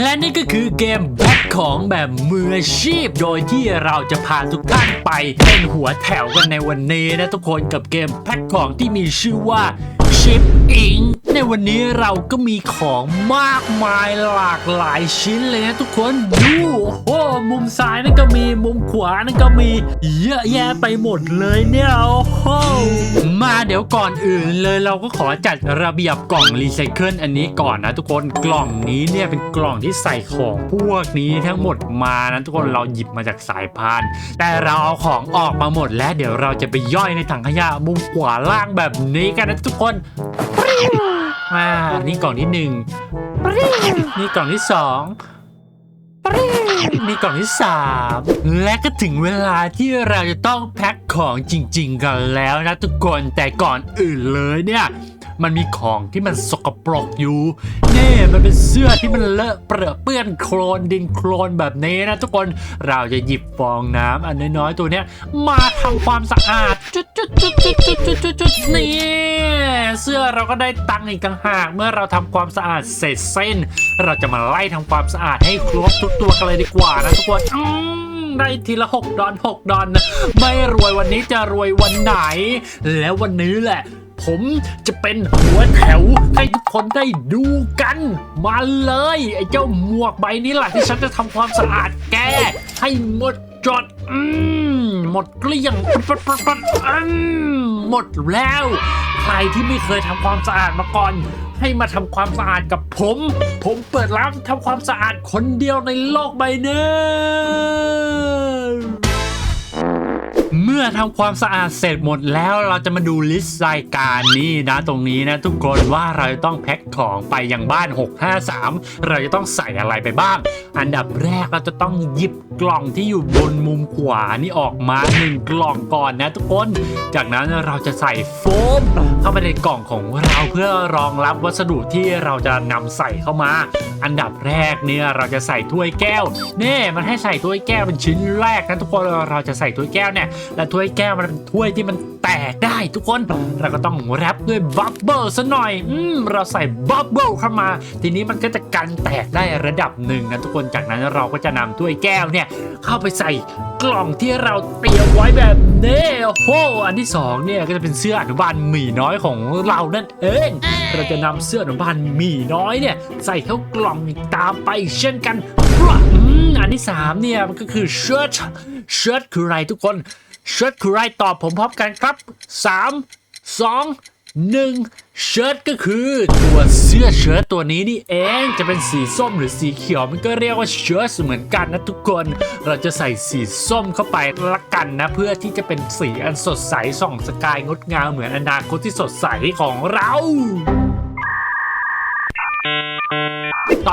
และนี่ก็คือเกมแบ็คของแบบมืออาชีพ โดยที่เราจะพาทุกท่านไปเป็นหัวแถวกันในวันนี้นะทุกคนกับเกมแพ็คของที่มีชื่อว่าชิปอิง ในวันนี้เราก็มีของมากมายหลากหลายชิ้นเลยนะทุกคนดูโอ้มุมซ้ายนั่นก็มีมุมขวานั่นก็มีเยอะแยะไปหมดเลยเนี่ยโอ้โหมาเดี๋ยวก่อนอื่นเลยเราก็ขอจัดระเบียบกล่องรีไซเคิลอันนี้ก่อนนะทุกคนกล่องนี้เนี่ยเป็นกล่องที่ใส่ของพวกนี้ทั้งหมดมานะทุกคนเราหยิบมาจากสายพาน แต่เราเอาของออกมาหมดแล้วเดี๋ยวเราจะไปย่อยในถังขยะมุมขวาล่างแบบนี้กันนะทุกคน อ่านี่กล่องที่หนึ่งนี่กล่องที่สองนี่กล่องที่สามและก็ถึงเวลาที่เราจะต้องแพ็คของจริง ๆ กันแล้วนะทุกคนแต่ก่อนอื่นเลยเนี่ย มันมีของที่มันสกปรกอยู่นี่มันเป็นเสื้อที่มันเลอะเปรอะเปื้อนโคลนดินโคลนแบบนี้นะทุกคนเราจะหยิบฟองน้ำอันน้อยๆตัวเนี้ยมาทำความสะอาดจุดจุดจุดจุดจุดจุดจุดจุดนี่เสื้อเราก็ได้ตังค์อีกต่างหาก เมื่อเราทำความสะอาดเสร็จเส้น เราจะมาไล่ทำความสะอาดให้ครบทุกตัวกันเลยดีกว่านะทุกคนได้ทีละ 6 ดอน 6 ดอน ไม่รวยวันนี้จะรวยวันไหน แล้ววันนี้แหละ ผมจะเป็นหัวแถวให้ทุกคนได้ดูกัน มาเลย ไอ้เจ้าหมวกใบนี้แหละที่ฉันจะทำความสะอาดแก ให้หมดจดอืมหมดเกลี้ยงอืมหมดแล้ว ใครที่ไม่เคยทำความสะอาดมาก่อน ให้มาทำความสะอาดกับผม ผมเปิดร้านทำความสะอาดคนเดียวในโลกใบนี้ มื่อทำความสะอาดเสร็จหมดแล้วเราจะมาดูลิสต์รายการนี้นะตรงนี้นะทุกคนว่าเราจะต้องแพ็คของไปยังบ้าน 653 เราจะต้องใส่อะไรไปบ้าง อันดับแรกเราจะต้องหยิบกล่องที่อยู่บนมุมขวานี่ออกมาหนึ่งกล่องก่อนนะทุกคน จากนั้นเราจะใส่โฟม เข้าไปในกล่องของเราเพื่อรองรับวัสดุที่เราจะนำใส่เข้ามา อันดับแรกเนี่ยเราจะใส่ถ้วยแก้วนี่มันให้ใส่ถ้วยแก้วเป็นชิ้นแรกนะทุกคนเราจะใส่ถ้วยแก้วเนี่ยและถ้วยแก้วมันเป็นถ้วยที่มันแตกได้ทุกคนเราก็ต้องแรปด้วยบับเบิลซะหน่อยอืมเราใส่บับเบิลเข้ามา ทีนี้มันก็จะกันแตกได้ระดับหนึ่งนะทุกคนจากนั้นเราก็จะนำถ้วยแก้วเนี่ยเข้าไปใส่กล่องที่เราเตรียมไว้แบบนี้โอ้โหอันที่สองเนี่ยก็จะเป็นเสื้ออนุบาลหมีน้อยของเรานั่นเองเราจะนำเสื้ออนุบาลหมีน้อยเนี่ยใส่เข้ากล่องอีกตามไปเช่นกันอืมอันที่สามเนี่ยมันก็คือเชิ้ตเชิ้ตคืออะไรทุกคนเชิ้ตคืออะไรตอบผมพร้อมกันครับ 3 2 หนึ่งเชิ้ตก็คือตัวเสื้อเชิ้ตตัวนี้นี่เองจะเป็นสีส้มหรือสีเขียวมันก็เรียกว่าเชิ้ตเหมือนกันนะทุกคน เราจะใส่สีส้มเข้าไปละกันนะ เพื่อที่จะเป็นสีอันสดใสส่องสกายงดงามเหมือนอนาคตที่สดใสของเรา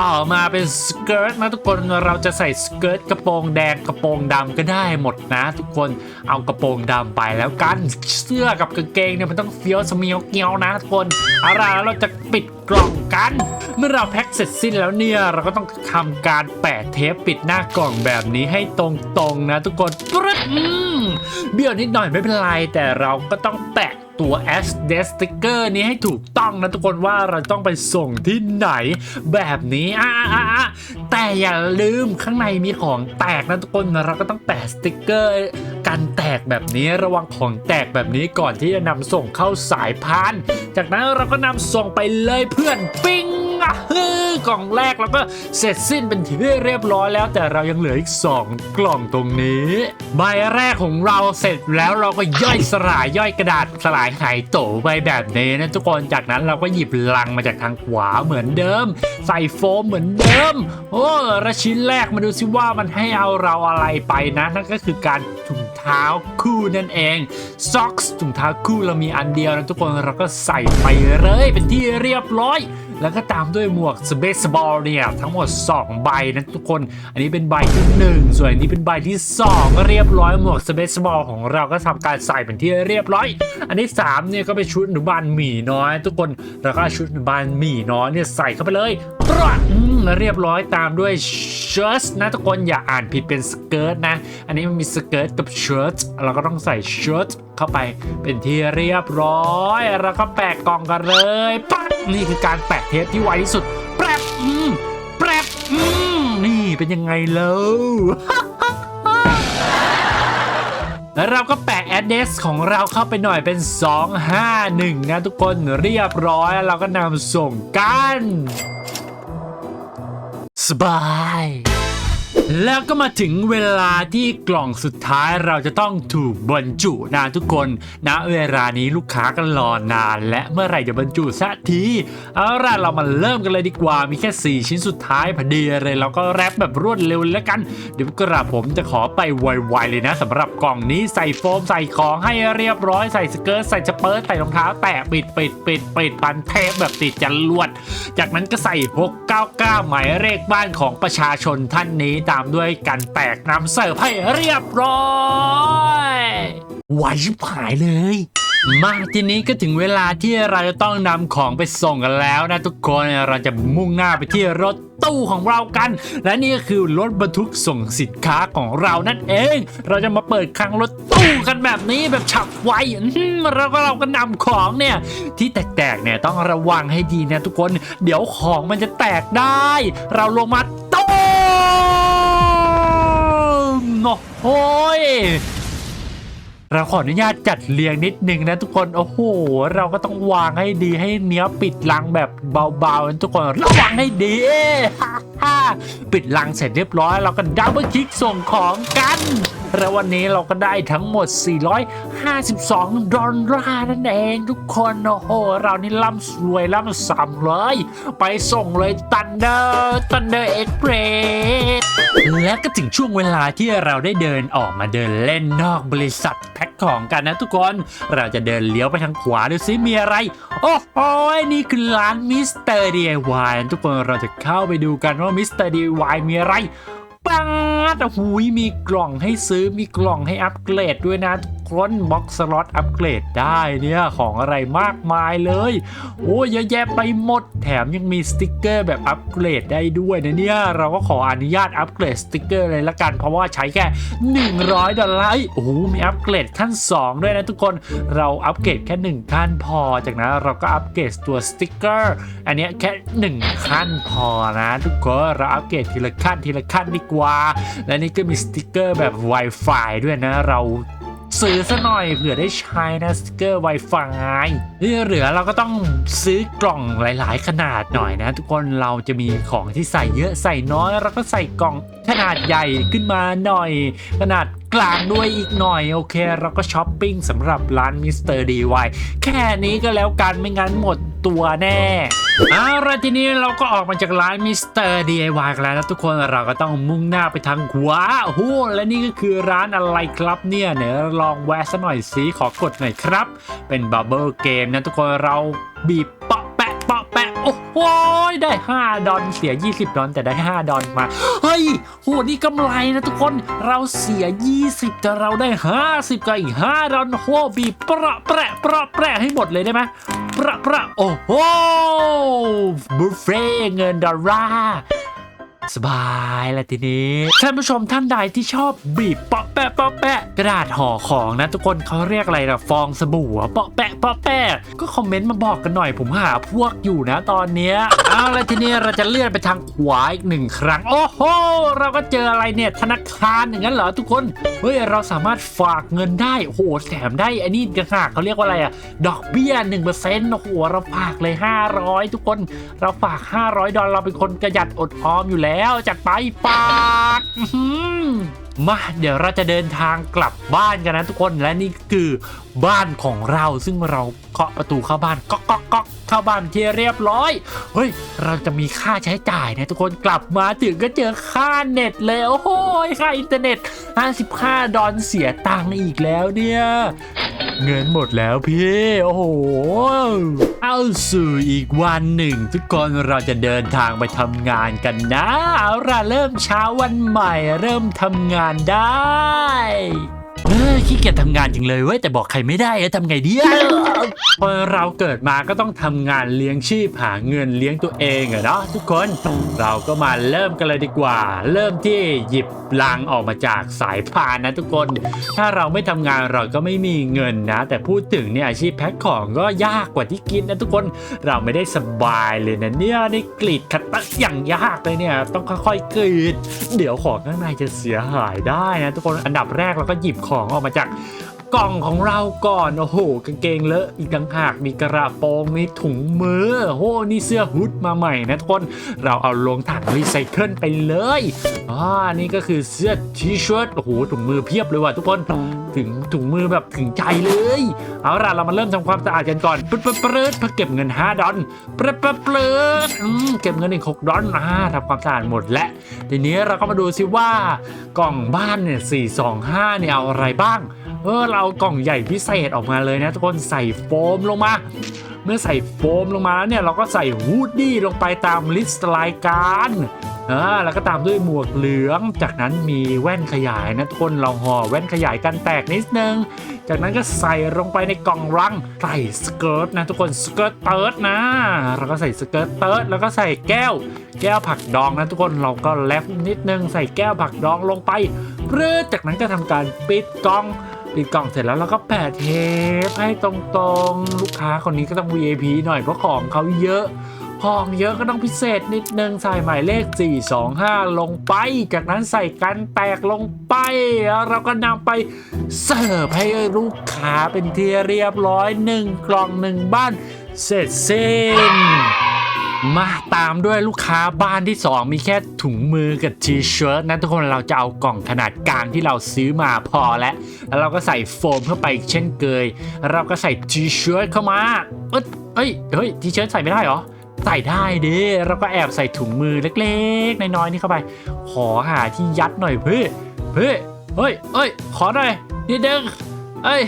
ต่อมาเป็นสเกิร์ตนะทุกคนเราจะใส่สเกิร์ตกระโปรงแดงกระโปรงดำก็ได้หมดนะ ทุกคนเอากระโปรงดำไปแล้วกันเสื้อกับกางเกงเนี่ยมันต้องเฟี้ยวสมียวเกียวนะทุกคนเอาล่ะแล้วเราจะปิดกล่องกัน เมื่อเราแพ็คเสร็จสิ้นแล้วเนี่ยเราก็ต้องทำการแปะเทปปิดหน้ากล่องแบบนี้ให้ตรงๆนะ ทุกคนปรึ๊ดเบี้ยวนิดหน่อยไม่เป็นไรแต่เราก็ต้องแปะ ตัว S d e sticker นี้ให้ถูกต้องนะทุกคนว่าเราต้องไปส่งที่ไหนแบบนี้อะอะอะแต่อย่าลืมข้างในมีของแตกนะทุกคนเราก็ต้องแปะสติกเกอร์กันแตกแบบนี้ระวังของแตกแบบนี้ก่อนที่จะนำส่งเข้าสายพาน จากนั้นเราก็นำส่งไปเลยเพื่อนปิ้งะฮึกล่องแรกเราก็เสร็จสิ้นเป็นที่เรียบร้อยแล้ว แต่เรายังเหลืออีก 2 กล่องตรงนี้ ใบแรกของเราเสร็จแล้วเราก็ย่อยสลายย่อยกระดาษสลายหายโตไปแบบนี้นะทุกคนจากนั้นเราก็หยิบลังมาจากทางขวาเหมือนเดิม ใส่โฟมเหมือนเดิม โอ้และชิ้นแรกมาดูซิว่ามันให้เอาเราอะไรไปนะ นั่นก็คือการถุงเท้าคู่นั่นเองซ็อกส์ถุงเท้าคู่เรามีอันเดียวนะทุกคนเราก็ใส่ไปเลยเป็นที่เรียบร้อย แล้วก็ตามด้วยหมวกสเบสบอลเนี่ยทั้งหมด 2 ใบนะทุกคน อันนี้เป็นใบที่ 1 ส่วนอันนี้เป็นใบที่ 2 ก็เรียบร้อยหมวกสเบสบอลของเราก็ทำการใส่เป็นที่เรียบร้อย อันนี้3เนี่ยก็เป็นชุดหนุบานหมีน้อย ทุกคนแล้วก็ชุดหนุบานหมีน้อยเนี่ยใส่เข้าไปเลยปรดอืม แล้วเรียบร้อยตามด้วยเชิ้ตนะทุกคนอย่าอ่านผิดเป็นสเกิร์ตนะ อันนี้มันมีสเกิร์ตกับเชิ้ตเราก็ต้องใส่เชิ้ตเข้าไปเป็นที่เรียบร้อย แล้วก็แปะกล่องกันเลยปั๊บนี่คือการแปะเทปที่ไวที่สุดแปรบอืมแปรบอืมนี่เป็นยังไงแล้วแล้วเราก็แปะ address ของเราเข้าไปหน่อยเป็น 251 นะทุกคนเรียบร้อยแล้วเราก็นำส่งกัน สบาย แล้วก็มาถึงเวลาที่กล่องสุดท้ายเราจะต้องถูกบรรจุนะทุกคนณเวลานี้ลูกค้าก็รอนาน และเมื่อไหร่จะบรรจุสักทีเอาล่ะเรามาเริ่มกันเลยดีกว่ามีแค่ 4 ชิ้นสุดท้ายพอดีเลยเราก็แรปแบบรวดเร็วแล้วกัน เดี๋ยวกระผมจะขอไปไวๆเลยนะสำหรับกล่องนี้ใส่โฟมใส่ของให้เรียบร้อยใส่สเกิร์ตใส่สเปิร์ตใส่รองเท้าแตะปิดปิดปิดปิดปันเทปแบบติดจรวด จากนั้นก็ใส่ 699 หมายเลขบ้านของประชาชนท่านนี้ตามด้วยกันแตกนำเสิร์ฟให้เรียบร้อยไวชิบหายเลย มาทีนี้ก็ถึงเวลาที่เราจะต้องนำของไปส่งกันแล้วนะทุกคนเราจะมุ่งหน้าไปที่รถตู้ของเรากัน และนี่ก็คือรถบรรทุกส่งสินค้าของเรานั่นเอง เราจะมาเปิดคลังรถตู้กันแบบนี้แบบฉับไวอื้อหือแล้วก็เราก็นำของเนี่ยที่แตกๆเนี่ยต้องระวังให้ดีนะทุกคน เดี๋ยวของมันจะแตกได้ เราลงมาตู้ม โอ้ยเราขออนุญาตจัดเรียงนิดนึงนะทุกคนโอ้โห เราก็ต้องวางให้ดีให้เนื้อปิดลังแบบเบาๆนะทุกคนระวังให้ดี ปิดลังเสร็จเรียบร้อย เราก็ดับเบิลคลิกส่งของกัน แล้ววันนี้เราก็ได้ทั้งหมด 452 ดอลลาร์นั่นเองทุกคนโอ้โห เรานี่ล่ำสวยล่ำซ้ำเลย ไปส่งเลยตันเดอร์ตันเดอร์เอ็กเพรสและก็ถึงช่วงเวลาที่เราได้เดินออกมาเดินเล่นนอกบริษัทแพ็คของกันนะทุกคน เราจะเดินเลี้ยวไปทางขวาดูซิมีอะไร โอ้โหนี่คือร้านมิสเตอร์ DIY ทุกคนเราจะเข้าไปดูกันว่ามิสเตอร์ DIY มีอะไรปังแต่หูยมีกล่องให้ซื้อมีกล่องให้อัปเกรดด้วยนะทุก คนบ็อกสล็อตอัปเกรดได้เนี่ยของอะไรมากมายเลย โอ้เยอะแยะไปหมด แถมยังมีสติกเกอร์แบบอัปเกรดได้ด้วยนะเนี่ยเราก็ขออนุญาตอัปเกรดสติกเกอร์เลยละกัน เพราะว่าใช้แค่ 100 ดอลลาร์โอ้โหมีอัปเกรดขั้น 2 ด้วยนะทุกคนเราอัปเกรดแค่ 1 ขั้นพอ จากนั้นเราก็อัปเกรดตัวสติกเกอร์อันนี้แค่ 1 ขั้นพอนะทุกคนเราอัปเกรดทีละขั้นทีละขั้นดีกว่า และนี่ก็มีสติกเกอร์แบบ Wi-Fi ด้วยนะเรา ซื้อซะหน่อยเผื่อได้ใช้นะสติกเกอร์ Wi-Fi ที่เหลือเราก็ต้องซื้อกล่องหลาย ๆ ขนาดหน่อยนะ ทุกคนเราจะมีของที่ใส่เยอะใส่น้อยเราก็ใส่กล่องขนาดใหญ่ขึ้นมาหน่อย ขนาดกลางด้วยอีกหน่อย โอเค เราก็ช้อปปิ้งสำหรับร้านมิสเตอร์ดีไวแค่นี้ก็แล้วกันไม่งั้นหมดตัวแน่ เอาละทีนี้เราก็ออกมาจากร้านมิสเตอร์ DIY กันแล้วนะทุกคนเราก็ต้องมุ่งหน้าไปทางขวาโอ้โหและนี่ก็คือร้านอะไรครับเนี่ยเดี๋ยวลองแวะสักหน่อยสิขอกดหน่อยครับ เป็นบับเบิลเกมนะทุกคนเราบีบเปาะแปะเปาะแปะโอ้โหได้ 5 ดอลเสีย 20 ดอลแต่ได้ 5 ดอลมา เฮ้ยโหนี่กำไรนะทุกคนเราเสีย 20 แต่เราได้ 50กับอีก 5 ดอลโหบีบเปาะแปะเปาะแปะให้หมดเลยได้ไหม พระพระโอ้โหบุฟเฟ่เงินดอลลาร์ สบายแล้วทีนี้ท่านผู้ชมท่านใดที่ชอบบีบเปาะแปะเปาะแปะกระดาษห่อของนะทุกคนเขาเรียกอะไรนะฟองสบู่เปาะแปะเปาะแปะก็คอมเมนต์มาบอกกันหน่อยผมหาพวกอยู่นะตอนเนี้ยเอาละทีนี้เราจะเลื่อนไปทางขวาอีกหนึ่งครั้ง โอ้โหเราก็เจออะไรเนี่ยธนาคารอย่างนั้นเหรอทุกคนเฮ้ยเราสามารถฝากเงินได้โอ้โหแถมได้อันนี้กระหากเขาเรียกว่าอะไรอะดอกเบี้ย1%โอ้โหเราฝากเลย 500 ทุกคน เราฝาก 500 ดอลเราเป็นคนประหยัดอดออมอยู่แล้วแล้วจัดไปฝากมาเดี๋ยวเราจะเดินทางกลับบ้านกันนะทุกคนและนี่คือบ้านของเราซึ่งเราเคาะประตูเข้าบ้านก๊อกก๊อกก๊อกเข้าบ้านที่เรียบร้อยเฮ้ยเราจะมีค่าใช้จ่ายนะทุกคนกลับมาถึงก็เจอค่าเน็ตเลยโอ้โหค่าอินเทอร์เน็ต 55 ดอลเสียตังค์อีกแล้วเนี่ย เงินหมดแล้วพี่ โอ้โห เอาสู่อีกวันหนึ่ง ทุกคนเราจะเดินทางไปทำงานกันนะเอาล่ะเริ่มเช้าวันใหม่ เริ่มทำงานได้เฮ้ยขี้เกียจทำงานจริงเลยเว้ยแต่บอกใครไม่ได้อะทำไงดีอะพอเราเกิดมาก็ต้องทำงานเลี้ยงชีพหาเงินเลี้ยงตัวเองอะเนาะทุกคนเราก็มาเริ่มกันเลยดีกว่า เริ่มที่หยิบลังออกมาจากสายพานนะทุกคน ถ้าเราไม่ทำงานเราก็ไม่มีเงินนะ แต่พูดถึงเนี่ยอาชีพแพ็คของก็ยากกว่าที่คิดนะทุกคนเราไม่ได้สบายเลยนะเนี่ยนี่กรีดคัตเตอร์อย่างยากเลยเนี่ยต้องค่อยๆกรีด เดี๋ยวของข้างในจะเสียหายได้นะทุกคนอันดับแรกเราก็หยิบของออกมาจาก กล่องของเราก่อนโอ้โหกางเกงเลอะอีกต่างหากมีกระโปรงมีถุงมือโอ้โหนี่เสื้อฮูดมาใหม่นะทุกคนเราเอาลงถังรีไซเคิลไปเลยอ่านี่ก็คือเสื้อทีเชิ้ตโอ้โหถุงมือเพียบเลยว่ะทุกคนถึงถุงมือแบบถึงใจเลย เอาล่ะเรามาเริ่มทำความสะอาดกันก่อนปึ๊ดปึ๊ดปึ๊ดเพื่อเก็บเงิน 5 ดอลปึ๊ดปึ๊ดปึ๊ดเก็บเงินอีก6ดอลอ่าทำความสะอาดหมดแล้วทีนี้เราก็มาดูซิว่ากล่องบ้านเนี่ย425เนี่ยเอาอะไรบ้าง เออเรากล่องใหญ่พิเศษออกมาเลยนะทุกคนใส่โฟมลงมา เมื่อใส่โฟมลงมาแล้วเนี่ยเราก็ใส่ฮูดดี้ลงไปตามลิสต์รายการอ่าแล้วก็ตามด้วยหมวกเหลือง จากนั้นมีแว่นขยายนะทุกคนเราห่อแว่นขยายกันแตกนิดนึง จากนั้นก็ใส่ลงไปในกล่องรังใส่สเกิร์ตนะทุกคนสเกิร์ตเติร์ดนะเราก็ใส่สเกิร์ตเติร์ดแล้วก็ใส่แก้ว แก้วผักดองนะทุกคนเราก็แลฟนิดนึง ใส่แก้วผักดองลงไปเพื่อจากนั้นก็ทำการปิดกล่อง ปิดกล่องเสร็จแล้วเราก็แปะเทปให้ตรงๆ ลูกค้าคนนี้ก็ต้อง VIP หน่อยเพราะของเขาเยอะ ของเยอะก็ต้องพิเศษนิดนึงใส่หมายเลข 425 ลงไป จากนั้นใส่กันแตกลงไปแล้วเราก็นำไปเสิร์ฟให้ลูกค้าเป็นที่เรียบร้อยหนึ่งกล่องหนึ่งบ้านเสร็จสิ้น มาตามด้วยลูกค้าบ้านที่ 2 มีแค่ถุงมือกับทีเชิ้ตนะทุกคนเราจะเอากล่องขนาดกลางที่เราซื้อมาพอแล้วแล้วเราก็ใส่โฟมเข้าไปเช่นเคยเราก็ใส่ทีเชิ้ตเข้ามาเอ้ยเอ้ยเฮ้ยทีเชิ้ตใส่ไม่ได้เหรอใส่ได้เดิเราก็แอบใส่ถุงมือเล็กๆน้อยๆนี่เข้าไป ขอหาที่ยัดหน่อยเพื่อเพื่อเฮ้ยเอ้ยขอหน่อยนิดนึงเอ้ย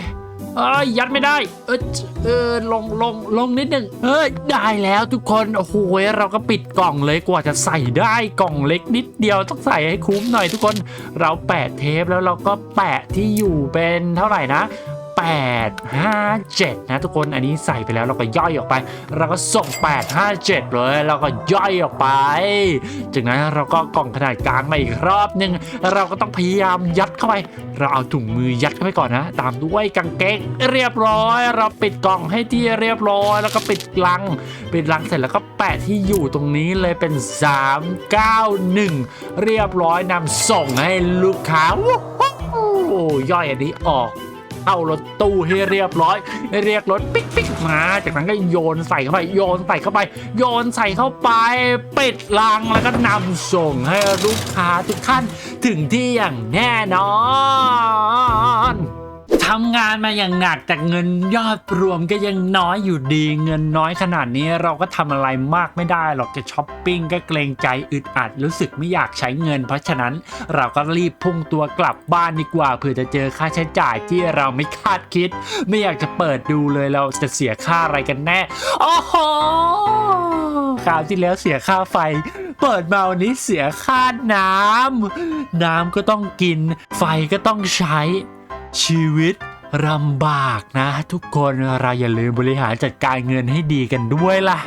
เอ้ยยัดไม่ได้ เออเออลงลงลงนิดหนึ่งเอ้ยได้แล้วทุกคนโอ้โหเราก็ปิดกล่องเลยกว่าจะใส่ได้กล่องเล็กนิดเดียวต้องใส่ให้คุ้มหน่อยทุกคนเราแปะเทปแล้วเราก็แปะที่อยู่เป็นเท่าไหร่นะ 8 5 7 นะทุกคนอันนี้ใส่ไปแล้วเราก็ย่อยออกไป เราก็ส่ง 8 5 7 เลยเราก็ย่อยออกไป จากนั้นเราก็กล่องขนาดกลางมาอีกรอบหนึ่งเราก็ต้องพยายามยัดเข้าไป เราเอาถุงมือยัดเข้าไปก่อนนะ ตามด้วยกางเกงเรียบร้อย เราปิดกล่องให้ที่เรียบร้อย แล้วก็ปิดลัง ปิดลังเสร็จแล้วก็แปะที่อยู่ตรงนี้เลยเป็น 391 เรียบร้อยนำส่งให้ลูกค้าวู้ฮู้ย่อยอันนี้ออก เข้ารถตู้ให้เรียบร้อย เรียกรถปิ๊กปิ๊กมา จากนั้นก็โยนใส่เข้าไป โยนใส่เข้าไป โยนใส่เข้าไปปิดลังแล้วก็นำส่งให้ลูกค้าทุกท่านถึงที่อย่างแน่นอน ทำงานมาอย่างหนักแต่เงินยอดรวมก็ยังน้อยอยู่ดี เงินน้อยขนาดนี้เราก็ทำอะไรมากไม่ได้หรอกจะช้อปปิ้งก็เกรงใจอึดอัดรู้สึกไม่อยากใช้เงิน เพราะฉะนั้นเราก็รีบพุ่งตัวกลับบ้านดีกว่าเผื่อจะเจอค่าใช้จ่ายที่เราไม่คาดคิด ไม่อยากจะเปิดดูเลยเราจะเสียค่าอะไรกันแน่โอ้โหคราวที่แล้วเสียค่าไฟเปิดมาวันนี้เสียค่าน้ำ น้ำก็ต้องกิน ไฟก็ต้องใช้ ชีวิตลำบากนะ ทุกคนเราอย่าลืมบริหารจัดการเงินให้ดีกันด้วยล่ะ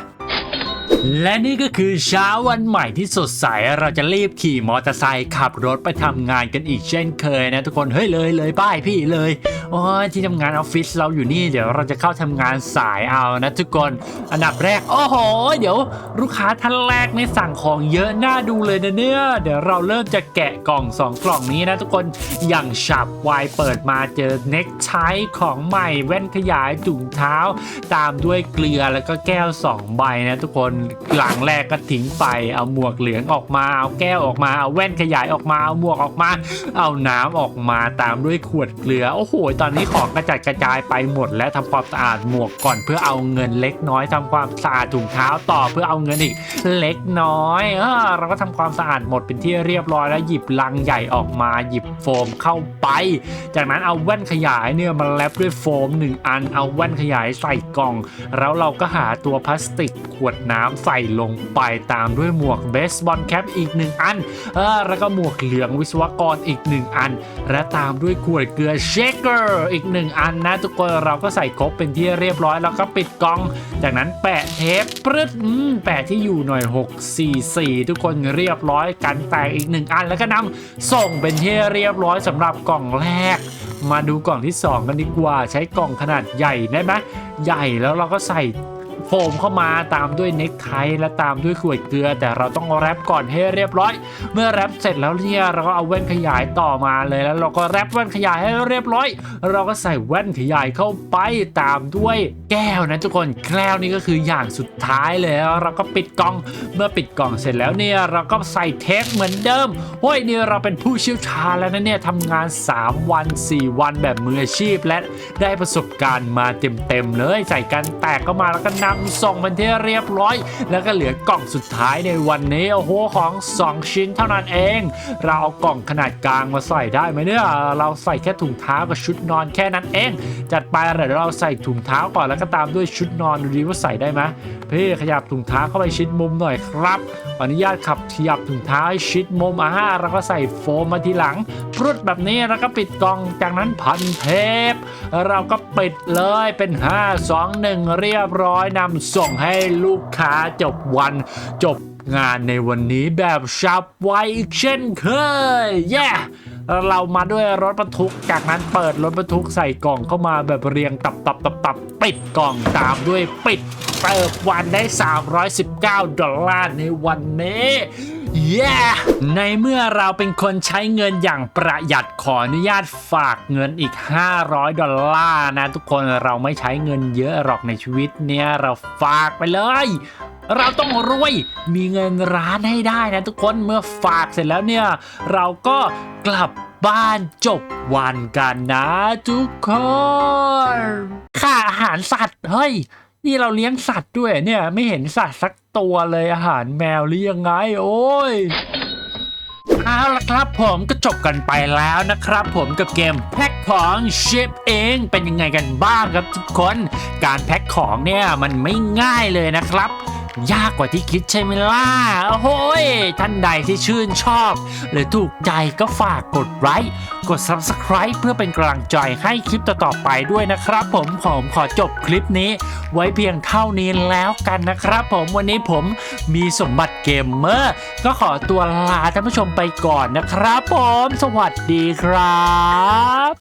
และนี่ก็คือเช้าวันใหม่ที่สดใส เราจะรีบขี่มอเตอร์ไซค์ขับรถไปทำงานกันอีกเช่นเคยนะทุกคน เฮ้ยเลยเลยป้ายพี่เลย โอ้ยที่ทำงานออฟฟิศเราอยู่นี่เดี๋ยวเราจะเข้าทำงานสายเอานะทุกคน อันดับแรก โอ้โห เดี๋ยวลูกค้าท่านแรกในสั่งของเยอะน่าดูเลยนะเนี่ย เดี๋ยวเราเริ่มจะแกะกล่องสองกล่องนี้นะทุกคน อย่างฉับไวเปิดมาเจอเน็กไทของใหม่แว่นขยายถุงเท้า ตามด้วยเกลือแล้วก็แก้วสองใบนะทุกคนหลังแรกก็ทิ้งไปเอาหมวกเหลืองออกมาเอาแก้วออกมาเอาแว่นขยายออกมาเอาหมวกออกมา เอาน้ำออกมาตามด้วยขวดเกลือโอ้โหตอนนี้ของกระจัดกระจายไปหมด และทำความสะอาดหมวกก่อนเพื่อเอาเงินเล็กน้อยทำความสะอาดถุงเท้าต่อเพื่อเอาเงินอีกเล็กน้อยเออเราก็ทำความสะอาดหมดเป็นที่เรียบร้อยแล้วหยิบลังใหญ่ออกมาหยิบโฟมเข้าไป จากนั้นเอาแว่นขยายเนี่ยมาแลปด้วยโฟมหนึ่งอัน เอาแว่นขยายใส่กล่อง แล้วเราก็หาตัวพลาสติกขวดน้ำใส่ลงไปตามด้วยหมวกเบสบอลแคปอีกหนึ่งอันเออแล้วก็หมวกเหลืองวิศวกรอีกหนึ่งอัน และตามด้วยขวดเกลือเชคเกอร์อีกหนึ่งอันนะ ทุกคนเราก็ใส่ครบเป็นที่เรียบร้อยแล้วก็ปิดกล่อง จากนั้นแปะเทปปรึดแปะที่อยู่หน่อย 6 4 4 ทุกคนเรียบร้อยกันแตกอีกหนึ่งอันแล้วก็นำส่งเป็นที่เรียบร้อยสำหรับกล่องแรก มาดูกล่องที่ 2 กันดีกว่าใช้กล่องขนาดใหญ่ได้ไหมใหญ่แล้วเราก็ใส่ โฟมเข้ามาตามด้วยเน็กไทและตามด้วยขวดเกลือ แต่เราต้องแรปก่อนให้เรียบร้อย เมื่อแรปเสร็จแล้วเนี่ยเราก็เอาแว่นขยายต่อมาเลยแล้วเราก็แรปแว่นขยายให้เรียบร้อย เราก็ใส่แว่นขยายเข้าไปตามด้วยแก้วนะทุกคนแก้วนี่ก็คืออย่างสุดท้ายเลยแล้วเราก็ปิดกล่องเมื่อปิดกล่องเสร็จแล้วเนี่ยเราก็ใส่เทปเหมือนเดิมโอ้ยเนี่ยเราเป็นผู้เชี่ยวชาญแล้วนะเนี่ยทำงาน 3 วัน 4 วันแบบมืออาชีพและได้ประสบการณ์มาเต็มๆเลย ใส่กันแตกก็มาแล้วก็นำส่งเป็นที่เรียบร้อย แล้วก็เหลือกล่องสุดท้ายในวันนี้โอ้โหของ 2 ชิ้นเท่านั้นเอง เราเอากล่องขนาดกลางมาใส่ได้ไหมเนี่ยเราใส่แค่ถุงเท้ากับชุดนอนแค่นั้นเอง จัดไปเดี๋ยวเราใส่ถุงเท้าก่อนแล้วก็ตามด้วยชุดนอนดูดีว่าใส่ได้ไหมพี่ขยับถุงเท้าเข้าไปชิดมุมหน่อยครับขออนุญาตขับขยับถุงเท้าให้ชิดมุมอ่าแล้วก็ใส่โฟมมาทีหลังพรุดแบบนี้แล้วก็ปิดกล่องจากนั้นพันเทป เราก็ปิดเลยเป็น 5 2 1 เรียบร้อยนะำส่งให้ลูกค้าจบวันจบงานในวันนี้แบบชับไวอีกเช่นเคยแย่ เรามาด้วยรถบรรทุก จากนั้นเปิดรถบรรทุกใส่กล่องเข้ามาแบบเรียงตับตับตับตับปิดกล่องตามด้วยปิดเปิดวันได้ 319 ดอลลาร์ในวันนี้เย้ในเมื่อเราเป็นคนใช้เงินอย่างประหยัดขออนุญาตฝากเงินอีก 500 ดอลลาร์นะ ทุกคนเราไม่ใช้เงินเยอะหรอกในชีวิตเนี่ยเราฝากไปเลย เราต้องรวยมีเงินร้านให้ได้นะทุกคนเมื่อฝากเสร็จแล้วเนี่ย เราก็กลับบ้านจบวันกันนะทุกคนค่าอาหารสัตว์เฮ้ยนี่เราเลี้ยงสัตว์ด้วยเนี่ยไม่เห็นสัตว์สักตัวเลยอาหารแมวหรือยังไง โอ้ยเอาละครับผมก็จบกันไปแล้วนะครับ ผมกับเกมแพ็คของชิปเองเป็นยังไงกันบ้างครับทุกคน การแพ็คของเนี่ยมันไม่ง่ายเลยนะครับ ยากกว่าที่คิดใช่ไหมล่ะ โอ้โหยท่านใดที่ชื่นชอบ หรือถูกใจก็ฝากกดไลค์กด Subscribe เพื่อเป็นกำลังใจให้คลิปต่อๆไปด้วยนะครับ ผมผมขอจบคลิปนี้ ไว้เพียงเท่านี้แล้วกันนะครับ ผมวันนี้ผมมีสมบัติเกมเมอร์ ก็ขอตัวลาท่านผู้ชมไปก่อนนะครับ ผม สวัสดีครับ